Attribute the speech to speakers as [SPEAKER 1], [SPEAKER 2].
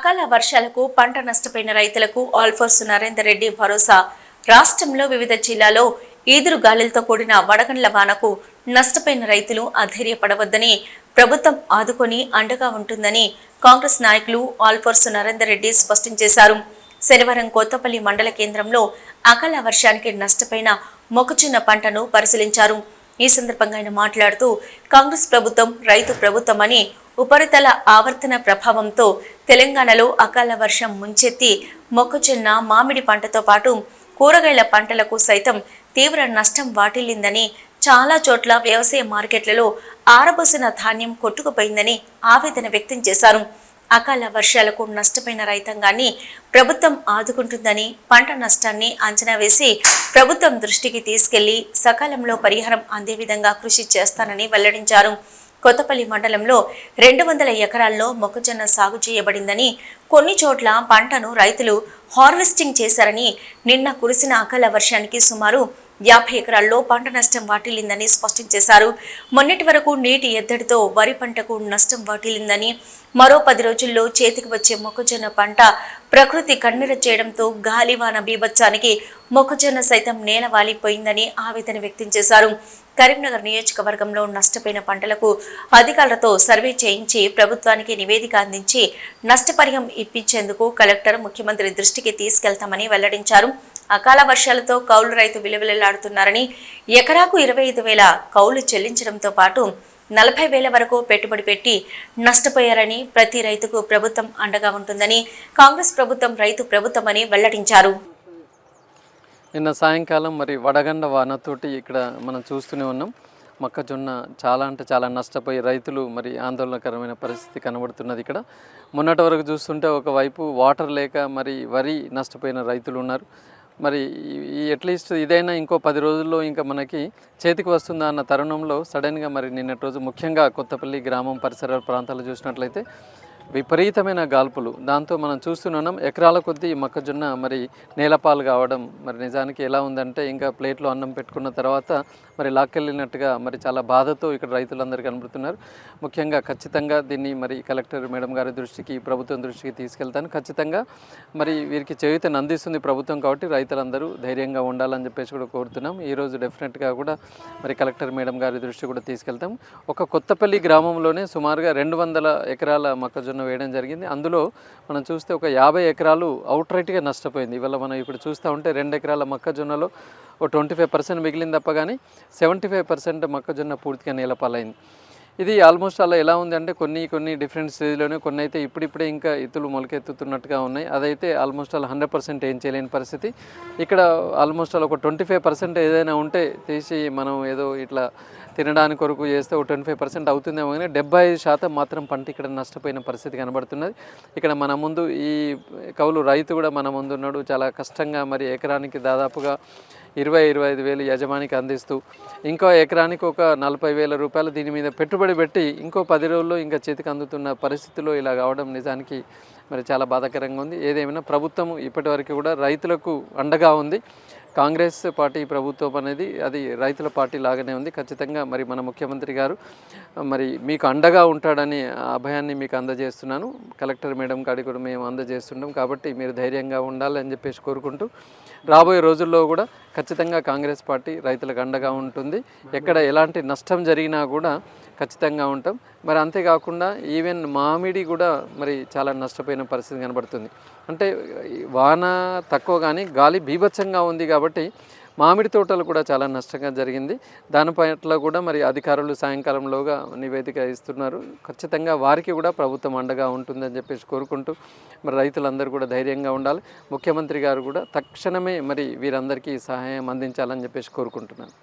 [SPEAKER 1] అకాల వర్షాలకు పంట నష్టపోయిన రైతులకు ఆల్ఫోర్స్ నరేందర్ రెడ్డి భరోసా. రాష్ట్రంలో వివిధ జిల్లాలో ఈదురు గాలులతో కూడిన వడగండ్ల వానకు నష్టపోయిన రైతులు అధైర్యపడవద్దని ప్రభుత్వం ఆదుకొని అండగా ఉంటుందని కాంగ్రెస్ నాయకులు ఆల్ఫోర్స్ నరేందర్ రెడ్డి స్పష్టం చేశారు. శనివారం కొత్తపల్లి మండల కేంద్రంలో అకాల వర్షానికి నష్టపోయిన మొక్కజొన్న పంటను పరిశీలించారు. ఈ సందర్భంగా ఆయన మాట్లాడుతూ కాంగ్రెస్ ప్రభుత్వం రైతు ప్రభుత్వమని ఉపరితల ఆవర్తన ప్రభావంతో తెలంగాణలో అకాల వర్షం ముంచెత్తి మొక్కజొన్న మామిడి పంటతో పాటు కూరగాయల పంటలకు సైతం తీవ్ర నష్టం వాటిల్లిందని చాలా చోట్ల వ్యవసాయ మార్కెట్లలో ఆరబోసిన ధాన్యం కొట్టుకుపోయిందని ఆవేదన వ్యక్తం చేశారు. అకాల వర్షాలకు నష్టపోయిన రైతాంగాన్ని ప్రభుత్వం ఆదుకుంటుందని పంట నష్టాన్ని అంచనా వేసి ప్రభుత్వం దృష్టికి తీసుకెళ్ళి సకాలంలో పరిహారం అందే విధంగా కృషి చేస్తానని వెల్లడించారు. కొత్తపల్లి మండలంలో రెండు వందల ఎకరాల్లో మొక్కజొన్న సాగు చేయబడిందని కొన్ని చోట్ల పంటను రైతులు హార్వెస్టింగ్ చేశారని నిన్న కురిసిన అకాల వర్షానికి సుమారు యాభై ఎకరాల్లో పంట నష్టం వాటిల్లిందని స్పష్టం చేశారు. మొన్నటి వరకు నీటి ఎద్దడితో వరి పంటకు నష్టం వాటిల్లిందని మరో పది రోజుల్లో చేతికి వచ్చే మొక్కజొన్న పంట ప్రకృతి కన్నీర చేయడంతో గాలివాన బీభత్సానికి మొక్కజొన్న సైతం నేల వాలిపోయిందని ఆవేదన వ్యక్తం చేశారు. కరీంనగర్ నియోజకవర్గంలో నష్టపోయిన పంటలకు అధికారులతో సర్వే చేయించి ప్రభుత్వానికి నివేదిక అందించి నష్టపరిహం ఇప్పించేందుకు కలెక్టర్ ముఖ్యమంత్రి దృష్టికి తీసుకెళ్తామని వెల్లడించారు. అకాల వర్షాలతో కౌలు రైతు విలువలాడుతున్నారని ఎకరాకు ఇరవై ఐదు వేల కౌలు చెల్లించడంతో పాటు నలభై వేల వరకు పెట్టుబడి పెట్టి నష్టపోయారని ప్రతి రైతుకు ప్రభుత్వం అండగా ఉంటుందని కాంగ్రెస్ ప్రభుత్వం రైతు ప్రభుత్వమని వెల్లడించారు.
[SPEAKER 2] నిన్న సాయంకాలం మరి వడగండ వానతోటి ఇక్కడ మనం చూస్తూనే ఉన్నాం. మొక్కజొన్న చాలా అంటే చాలా నష్టపోయి రైతులు మరి ఆందోళనకరమైన పరిస్థితి కనబడుతున్నది ఇక్కడ. మొన్నటి వరకు చూస్తుంటే ఒకవైపు వాటర్ లేక మరి వరి నష్టపోయిన రైతులు ఉన్నారు. మరి ఈ అట్లీస్ట్ ఇదైనా ఇంకో పది రోజుల్లో ఇంకా మనకి చేతికి వస్తుందా అన్న తరుణంలో సడన్గా మరి నిన్నటి రోజు ముఖ్యంగా కొత్తపల్లి గ్రామం పరిసర ప్రాంతాలు చూసినట్లయితే విపరీతమైన గాల్పులు. దాంతో మనం చూస్తున్నాం ఎకరాల కొద్దీ మొక్కజొన్న మరి నేలపాలు కావడం. మరి నిజానికి ఎలా ఉందంటే ఇంకా ప్లేట్లో అన్నం పెట్టుకున్న తర్వాత మరి లాక్కెళ్ళినట్టుగా మరి చాలా బాధతో ఇక్కడ రైతులందరూ కనబడుతున్నారు. ముఖ్యంగా ఖచ్చితంగా దీన్ని మరి కలెక్టర్ మేడం గారి దృష్టికి ప్రభుత్వం దృష్టికి తీసుకెళ్తాను. ఖచ్చితంగా మరి వీరికి చేయుతను అందిస్తుంది ప్రభుత్వం కాబట్టి రైతులందరూ ధైర్యంగా ఉండాలని చెప్పేసి కూడా కోరుతున్నాం. ఈరోజు డెఫినెట్గా కూడా మరి కలెక్టర్ మేడం గారి దృష్టి కూడా తీసుకెళ్తాం. ఒక కొత్తపల్లి గ్రామంలోనే సుమారుగా రెండు వందల ఎకరాల మొక్కజొన్న వేయడం జరిగింది. అందులో మనం చూస్తే ఒక యాభై ఎకరాలు అవుట్ రైట్గా నష్టపోయింది. ఇవాళ మనం ఇప్పుడు చూస్తూ ఉంటే రెండు ఎకరాల మొక్కజొన్నలో ఓ ట్వంటీ ఫైవ్ పర్సెంట్ మిగిలింది తప్ప కానీ సెవెంటీ ఫైవ్ పర్సెంట్ మొక్కజొన్న పూర్తిగా నేలపాలైంది. ఇది ఆల్మోస్ట్ అలా ఎలా ఉంది అంటే కొన్ని కొన్ని డిఫరెంట్ స్టేజ్లోనే కొన్ని అయితే ఇప్పుడిప్పుడే ఇంకా ఇతులు మొలకెత్తుతున్నట్టుగా ఉన్నాయి. అదైతే ఆల్మోస్ట్ అలా హండ్రెడ్ పర్సెంట్ ఏం చేయలేని పరిస్థితి. ఇక్కడ ఆల్మోస్ట్ అలా ఒక ట్వంటీ ఫైవ్ పర్సెంట్ ఏదైనా ఉంటే తీసి మనం ఏదో ఇట్లా తినడానికి కొరకు చేస్తే ఒక ట్వంటీ ఫైవ్ పర్సెంట్ అవుతుందేమో కానీ డెబ్బై శాతం మాత్రం పంట ఇక్కడ నష్టపోయిన పరిస్థితి కనబడుతున్నది. ఇక్కడ మన ముందు ఈ కవులు రైతు కూడా మన ముందు ఉన్నాడు. చాలా కష్టంగా మరి ఎకరానికి దాదాపుగా ఇరవై ఇరవై ఐదు వేలు యజమానికి అందిస్తూ ఇంకో ఎకరానికి ఒక నలభై వేల రూపాయలు దీని మీద పెట్టుబడి పెట్టి ఇంకో పది రోజుల్లో ఇంకా చేతికి అందుతున్న పరిస్థితిలో ఇలా కావడం నిజానికి మరి చాలా బాధాకరంగా ఉంది. ఏదేమైనా ప్రభుత్వం ఇప్పటివరకు కూడా రైతులకు అండగా ఉంది. కాంగ్రెస్ పార్టీ ప్రభుత్వం అనేది అది రైతుల పార్టీ లాగానే ఉంది. ఖచ్చితంగా మరి మన ముఖ్యమంత్రి గారు మరి మీకు అండగా ఉంటాడని ఆ అభయాన్ని మీకు అందజేస్తున్నాను. కలెక్టర్ మేడం కాడి కూడా మేము అందజేస్తున్నాం కాబట్టి మీరు ధైర్యంగా ఉండాలని చెప్పేసి కోరుకుంటూ రాబోయే రోజుల్లో కూడా ఖచ్చితంగా కాంగ్రెస్ పార్టీ రైతులకు అండగా ఉంటుంది. ఎక్కడ ఎలాంటి నష్టం జరిగినా కూడా ఖచ్చితంగా ఉంటాం. మరి అంతేకాకుండా ఈవెన్ మామిడి కూడా మరి చాలా నష్టపోయిన పరిస్థితి కనబడుతుంది. అంటే వాన తక్కువ కానీ గాలి బీభత్సంగా ఉంది కాబట్టి మామిడి తోటలు కూడా చాలా నష్టంగా జరిగింది. దాని పట్ల కూడా మరి అధికారులు సాయంకాలంలోగా నివేదిక ఇస్తున్నారు. ఖచ్చితంగా వారికి కూడా ప్రభుత్వం అండగా ఉంటుందని చెప్పేసి కోరుకుంటూ మరి రైతులందరూ కూడా ధైర్యంగా ఉండాలి. ముఖ్యమంత్రి గారు కూడా తక్షణమే మరి వీరందరికీ సహాయం అందించాలని చెప్పేసి కోరుకుంటున్నాను.